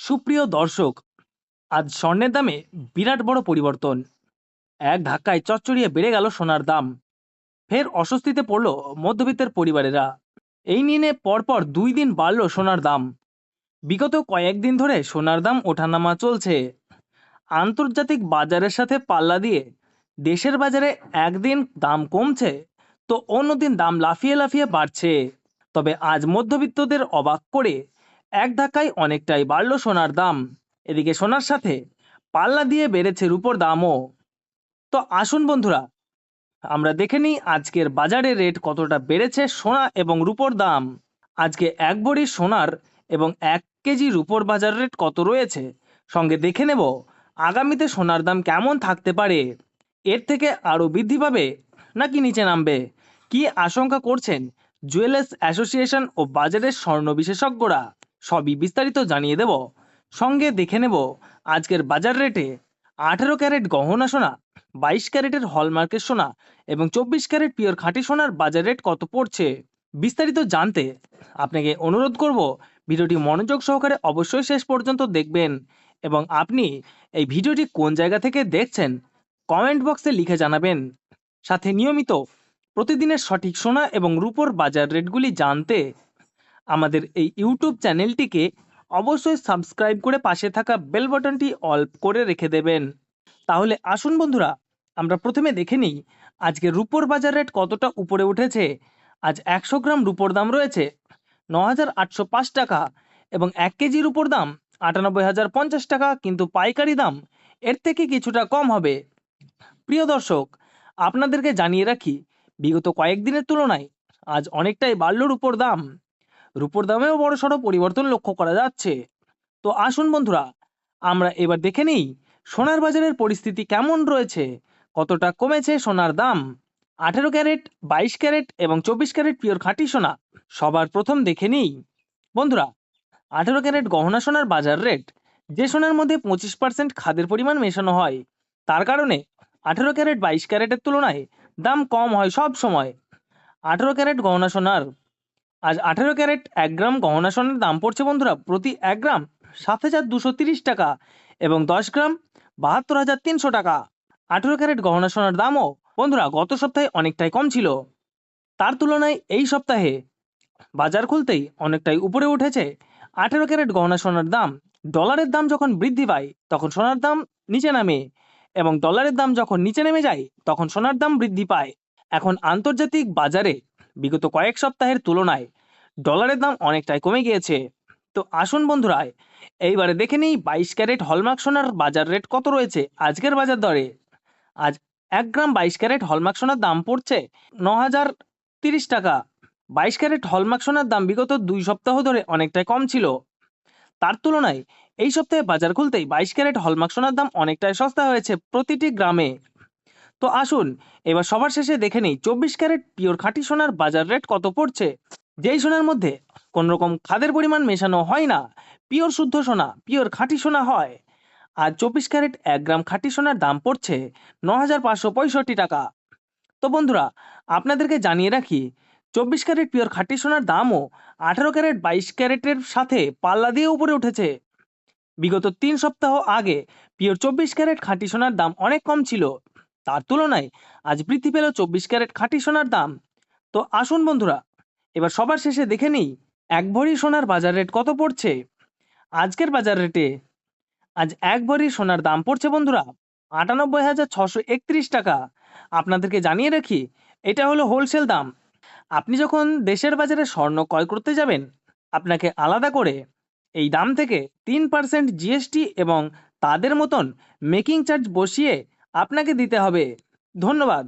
সুপ্রিয় দর্শক, আজ স্বর্ণের দামে বিরাট বড় পরিবর্তন। এক ধাক্কায় চচ্চড়িয়ে বেড়ে গেল সোনার দাম। ফের অস্বস্তিতে পড়ল মধ্যবিত্তের পরিবারেরা। এই নিয়ে পরপর দুই দিন বাড়ল সোনার দাম। বিগত কয়েকদিন ধরে সোনার দাম ওঠানামা চলছে। আন্তর্জাতিক বাজারের সাথে পাল্লা দিয়ে দেশের বাজারে একদিন দাম কমছে তো অন্যদিন দাম লাফিয়ে লাফিয়ে বাড়ছে। তবে আজ মধ্যবিত্তদের অবাক করে এক ধাক্কায় অনেকটাই বাড়ল সোনার দাম। এদিকে সোনার সাথে পাল্লা দিয়ে বেড়েছে রুপোর দামও। তো আসুন বন্ধুরা, আমরা দেখে নিই আজকের বাজারে রেট কতটা বেড়েছে সোনা এবং রুপোর দাম। আজকে এক ভরি সোনার এবং এক কেজি রুপোর বাজার রেট কত রয়েছে? সঙ্গে দেখে নেব আগামীতে সোনার দাম কেমন থাকতে পারে। এর থেকে আরও বৃদ্ধি পাবে নাকি নিচে নামবে? কি আশঙ্কা করছেন জুয়েলার্স অ্যাসোসিয়েশন ও বাজারের স্বর্ণ বিশেষজ্ঞরা? সবই বিস্তারিত জানিয়ে দেব। সঙ্গে দেখে নেব আজকের বাজার রেটে। আঠেরো ক্যারেট গহনা সোনা, বাইশ ক্যারেটের হলমার্কের সোনা এবং চব্বিশ ক্যারেট পিওর খাঁটি সোনার বাজার রেট কত পড়ছে? বিস্তারিত জানতে আপনাকে অনুরোধ করব ভিডিওটি মনোযোগ সহকারে অবশ্যই শেষ পর্যন্ত দেখবেন এবং আপনি এই ভিডিওটি কোন জায়গা থেকে দেখছেন কমেন্ট বক্সে লিখে জানাবেন। সাথে নিয়মিত প্রতিদিনের সঠিক সোনা এবং রূপোর বাজার রেটগুলি জানতে আমাদের এই ইউটিউব চ্যানেলটিকে অবশ্যই সাবস্ক্রাইব করে পাশে থাকা বেল বাটনটি অল করে রেখে দেবেন। তাহলে আসুন বন্ধুরা, আমরা প্রথমে দেখে নিই আজকে রূপোর বাজার রেট কতটা উপরে উঠেছে। আজ একশো গ্রাম রূপোর দাম রয়েছে ন টাকা এবং এক কেজির উপর দাম আটানব্বই হাজার পঞ্চাশ টাকা, কিন্তু পাইকারি দাম এর থেকে কিছুটা কম হবে। প্রিয় দর্শক, আপনাদেরকে জানিয়ে রাখি, বিগত কয়েকদিনের তুলনায় আজ অনেকটাই বাড়ল রূপোর দাম। রূপোর দামেও বড় সড়ো পরিবর্তন লক্ষ্য করা যাচ্ছে। তো আসুন বন্ধুরা, আমরা এবার দেখে নিই সোনার বাজারের পরিস্থিতি কেমন রয়েছে, কতটা কমেছে সোনার দাম। আঠেরো ক্যারেট, বাইশ ক্যারেট এবং চব্বিশ ক্যারেট পিওর খাঁটি সোনা, সবার প্রথম দেখে নিই। বন্ধুরা, আঠেরো ক্যারেট গহনা সোনার বাজার রেট, যে সোনার মধ্যে পঁচিশ পার্সেন্ট খাদের পরিমাণ মেশানো হয়, তার কারণে আঠেরো ক্যারেট বাইশ ক্যারেটের তুলনায় দাম কম হয় সব সময়। আঠেরো ক্যারেট গহনা সোনার আজ আঠেরো ক্যারেট এক গ্রাম গহনা সোনার দাম পড়ছে বন্ধুরা, প্রতি এক গ্রাম সাত হাজার দুশো তিরিশ টাকা এবং দশ গ্রাম বাহাত্তর হাজার তিনশো টাকা। আঠেরো ক্যারেট গহনা সোনার দামও বন্ধুরা গত সপ্তাহে অনেকটাই কম ছিল। তার তুলনায় এই সপ্তাহে বাজার খুলতেই অনেকটাই উপরে উঠেছে। আঠেরো ক্যারেট গহনা সোনার দাম, ডলারের দাম যখন বৃদ্ধি পায় তখন সোনার দাম নিচে নামে এবং ডলারের দাম যখন নিচে নেমে যায় তখন সোনার দাম বৃদ্ধি পায়। এখন আন্তর্জাতিক বাজারে বিগত কয়েক সপ্তাহের তুলনায় ডলারের দাম অনেকটাই কমে গিয়েছে। তো আসুন বন্ধুরা, এইবারে দেখে নিই বাইশ ক্যারেট হলমার্ক সোনার বাজার রেট কত রয়েছে আজকের বাজার দরে? আজ এক গ্রাম বাইশ ক্যারেট হলমার্ক সোনার দাম পড়ছে ন হাজার তিরিশ টাকা। বাইশ ক্যারেট হলমার্ক সোনার দাম বিগত দুই সপ্তাহ ধরে অনেকটাই কম ছিল। তার তুলনায় এই সপ্তাহে বাজার খুলতেই বাইশ ক্যারেট হলমার্ক সোনার দাম অনেকটাই সস্তা হয়েছে প্রতিটি গ্রামে। তো আসুন, এবার সবার শেষে দেখে নিই, চব্বিশ ক্যারেট পিওর খাঁটি সোনার বাজার রেট কত পড়ছে? যেই সোনার মধ্যে কোন রকম খাদের পরিমাণ মেশানো হয় না, পিওর শুদ্ধ সোনা, পিওর খাঁটি সোনা হয়। আর চব্বিশ ক্যারেট এক গ্রাম খাঁটি সোনার দাম পড়ছে ন হাজার পাঁচশো পঁয়ষট্টি টাকা। তো বন্ধুরা, আপনাদেরকে জানিয়ে রাখি, চব্বিশ ক্যারেট পিওর খাঁটি সোনার দামও আঠারো ক্যারেট বাইশ ক্যারেটের সাথে পাল্লা দিয়ে উপরে উঠেছে। বিগত তিন সপ্তাহ আগে পিওর চব্বিশ ক্যারেট খাঁটি সোনার দাম অনেক কম ছিল। তার তুলনায় আজ বৃদ্ধি পেল চব্বিশ ক্যারেট খাঁটি সোনার দাম। তো আসুন বন্ধুরা, এবার সবার শেষে দেখে নিই, এক ভরি সোনার বাজার রেট কত পড়ছে? আজকের বাজার রেটে আজ এক ভরি সোনার দাম পড়ছে বন্ধুরা, আটানব্বই হাজার ছশো একত্রিশ টাকা। আপনাদেরকে জানিয়ে রাখি, এটা হলো হোলসেল দাম। আপনি যখন দেশের বাজারে স্বর্ণ ক্রয় করতে যাবেন, আপনাকে আলাদা করে এই দাম থেকে তিন পার্সেন্ট জিএসটি এবং তাদের মতন মেকিং চার্জ বসিয়ে আপনাকে দিতে হবে। ধন্যবাদ।